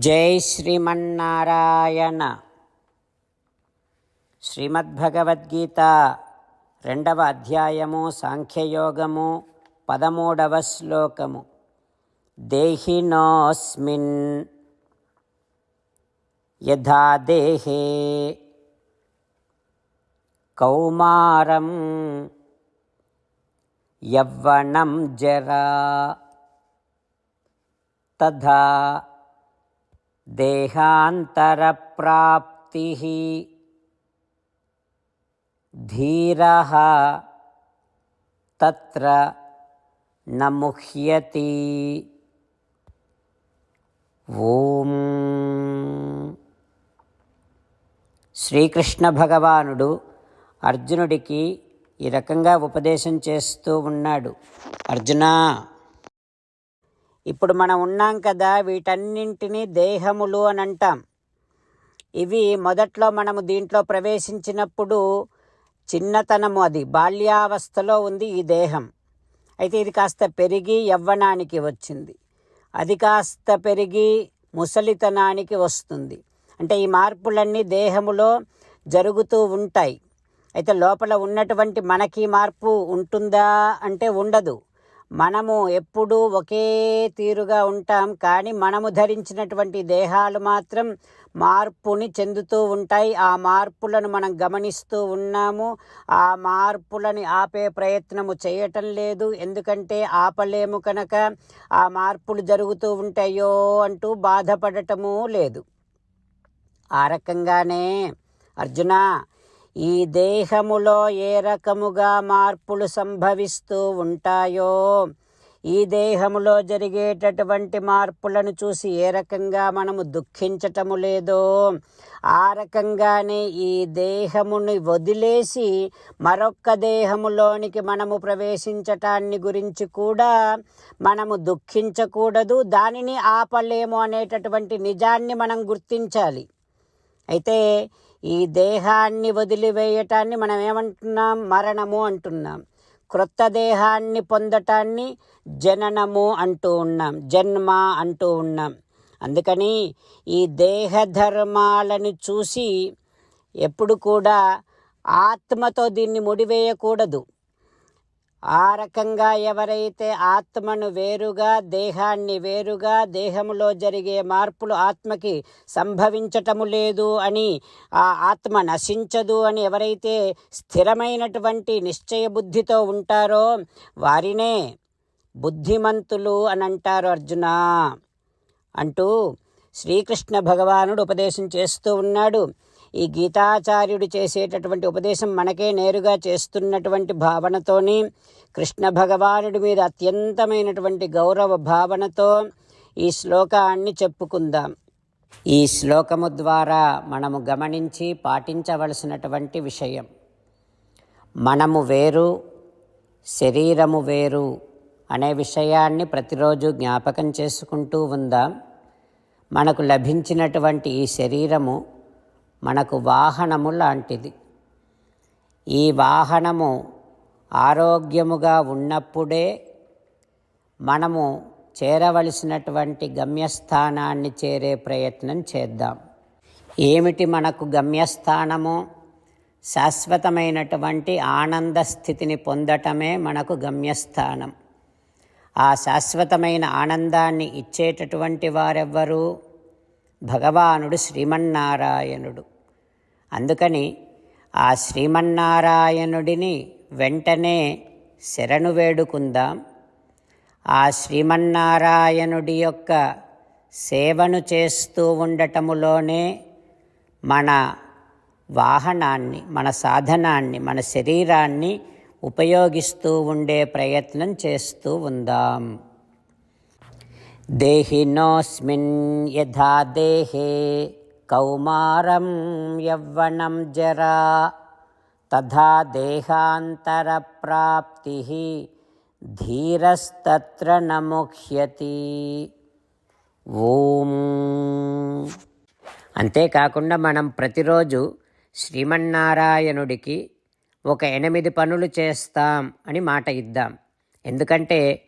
జై శ్రీమన్నారాయణ. శ్రీమద్భగవద్గీత రెండవ అధ్యాయము సాంఖ్యయోగము పదమూడవ శ్లోకము. దేహినోస్మిన్ యథా దేహే కౌమారం యవ్వనం జరా తథా देहान्तरप्राप्तिः धीरः तत्र न मुह्यति ఓం శ్రీకృష్ణ భగవానుడు అర్జునుడికి ఈ రకంగా ఉపదేశం చేస్తూ ఉన్నాడు అర్జునా ఇప్పుడు మనం ఉన్నాం కదా వీటన్నింటినీ దేహములు అని అంటాం. ఇవి మొదట్లో మనము దీంట్లో ప్రవేశించినప్పుడు చిన్నతనము అది బాల్యావస్థలో ఉంది ఈ దేహం. అయితే ఇది కాస్త పెరిగి యవ్వనానికి వచ్చింది. అది కాస్త పెరిగి ముసలితనానికి వస్తుంది. అంటే ఈ మార్పులన్నీ దేహములో జరుగుతూ ఉంటాయి. అయితే లోపల ఉన్నటువంటి మనకి మార్పు ఉంటుందా అంటే ఉండదు. మనము ఎప్పుడూ ఒకే తీరుగా ఉంటాం కానీ మనము ధరించినటువంటి దేహాలు మాత్రం మార్పుని చెందుతూ ఉంటాయి. ఆ మార్పులను మనం గమనిస్తూ ఉన్నాము. ఆ మార్పులని ఆపే ప్రయత్నము చేయటం లేదు. ఎందుకంటే ఆపలేము కనుక ఆ మార్పులు జరుగుతూ ఉంటాయో అంటూ బాధపడటము లేదు. ఆ రకంగానే అర్జున ఈ దేహములో ఏ రకముగా మార్పులు సంభవిస్తూ ఉంటాయో ఈ దేహములో జరిగేటటువంటి మార్పులను చూసి ఏ రకంగా మనము దుఃఖించటము లేదో ఆ రకంగానే ఈ దేహముని వదిలేసి మరొక్క దేహములోనికి మనము ప్రవేశించటాన్ని గురించి కూడా మనము దుఃఖించకూడదు. దానిని ఆపలేము అనేటటువంటి నిజాన్ని మనం గుర్తించాలి. అయితే ఈ దేహాన్ని వదిలివేయటాన్ని మనం ఏమంటున్నాం మరణము అంటున్నాం. క్రొత్త దేహాన్ని పొందటాన్ని జననము అంటూ ఉన్నాం. జన్మ అంటూ ఉన్నాం. అందుకని ఈ దేహ ధర్మాలను చూసి ఎప్పుడు కూడా ఆత్మతో దీన్ని ముడివేయకూడదు. ఆ రకంగా ఎవరైతే ఆత్మను వేరుగా దేహాన్ని వేరుగా దేహములో జరిగే మార్పులు ఆత్మకి సంభవించటము లేదు అని ఆ ఆత్మ నశించదు అని ఎవరైతే స్థిరమైనటువంటి నిశ్చయ బుద్ధితో ఉంటారో వారినే బుద్ధిమంతులు అని అంటారు అర్జున. అంటూ శ్రీకృష్ణ భగవానుడు ఉపదేశం చేస్తూ ఉన్నాడు. ఈ గీతాచార్యుడు చేసేటటువంటి ఉపదేశం మనకే నేరుగా చేస్తున్నటువంటి భావనతోని కృష్ణ భగవానుడి మీద అత్యంతమైనటువంటి గౌరవ భావనతో ఈ శ్లోకాన్ని చెప్పుకుందాం. ఈ శ్లోకము ద్వారా మనము గమనించి పాటించవలసినటువంటి విషయం. మనము వేరు శరీరము వేరు అనే విషయాన్ని ప్రతిరోజు జ్ఞాపకం చేసుకుంటూ ఉందాం. మనకు లభించినటువంటి ఈ శరీరము మనకు వాహనము లాంటిది. ఈ వాహనము ఆరోగ్యముగా ఉన్నప్పుడే మనము చేరవలసినటువంటి గమ్యస్థానాన్ని చేరే ప్రయత్నం చేద్దాం. ఏమిటి మనకు గమ్యస్థానము? శాశ్వతమైనటువంటి ఆనంద స్థితిని పొందటమే మనకు గమ్యస్థానం. ఆ శాశ్వతమైన ఆనందాన్ని ఇచ్చేటటువంటి వారెవ్వరూ? భగవానుడు శ్రీమన్నారాయణుడు. అందుకని ఆ శ్రీమన్నారాయణుడిని వెంటనే శరణు వేడుకుందాం. ఆ శ్రీమన్నారాయణుడి యొక్క సేవను చేస్తూ ఉండటములోనే మన వాహనాన్ని మన సాధనాన్ని మన శరీరాన్ని ఉపయోగిస్తూ ఉండే ప్రయత్నం చేస్తూ ఉందాం. దేహినోస్మిన్ యథా దేహే కౌమారం యవ్వనం జరా తథా దేహాంతరప్రాప్తి ధీరస్తత్ర నముహ్యతి ఓం. అంతేకాకుండా మనం ప్రతిరోజు శ్రీమన్నారాయణుడికి ఒక ఎనిమిది పనులు చేస్తాం అని మాట ఇద్దాం. ఎందుకంటే